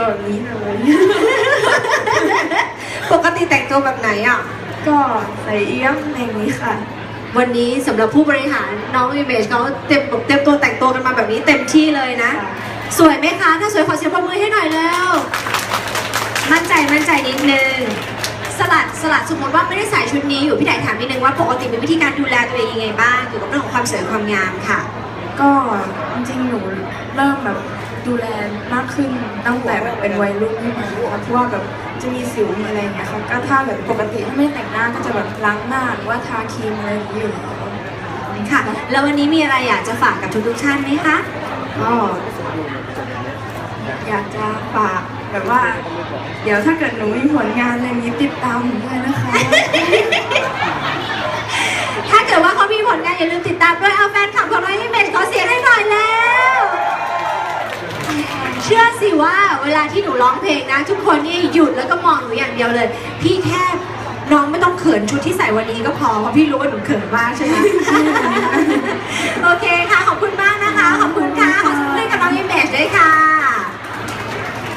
ตัวแบบนี้เลย ปกติแต่งตัวแบบไหนอะ ก็ใส่เอี้ยมอะไรอย่างนี้ค่ะ วันนี้สำหรับผู้บริหารน้องอิเมจเขาเต็มเต็มตัวแต่งตัวกันมาแบบนี้เต็มที่เลยนะ สวยไหมคะ ถ้าสวยขอเสียงปรบมือให้หน่อยแล้วมั่นใจมั่นใจนิดนึง สลัดสลัดสมมติว่าไม่ได้ใส่ชุดนี้อยู่พี่ไดถามนิดนึงว่าปกติมีวิธีการดูแลตัวเองยังไงบ้างเกี่ยวกับเรื่องของความสวยความงามค่ะ ก็จริงๆหนูเริ่มแบบ ดูแลมากขึ้นตั้งแต่แบบเป็นวัยรุ่นขึ้นมาค่ะเพราะว่าแบบจะมีสิวมีอะไรอย่างเงี้ยค่ะก็ถ้าแบบปกติถ้าไม่แต่งหน้าก็จะแบบล้างหน้าหรือว่าทาครีมอะไรอย่างนี้อยู่แล้วค่ะ แล้ววันนี้มีอะไรอยากจะฝากกับทุกๆท่านไหมคะก็อยากจะฝากแบบว่า เดี๋ยวถ้าเกิดหนูมีผลงานอะไรอย่างนี้ติดตามหนูด้วยนะคะ ถ้าเกิดว่าเขามีผลงานอย่าลืมติดตามด้วยเอาแฟนคลับของน้องอิเมจขอเสียงให้หน่อยแล้ว เชื่อสิว่าเวลาที่หนูร้องเพลงนะ ทุกคนนี่หยุดแล้วก็มองหนูอย่างเดียวเลย พี่แค่น้องไม่ต้องเขินชุดที่ใส่วันนี้ก็พอเพราะพี่รู้ว่าหนูเขินมากใช่ไหม โอเคค่ะขอบคุณมากนะ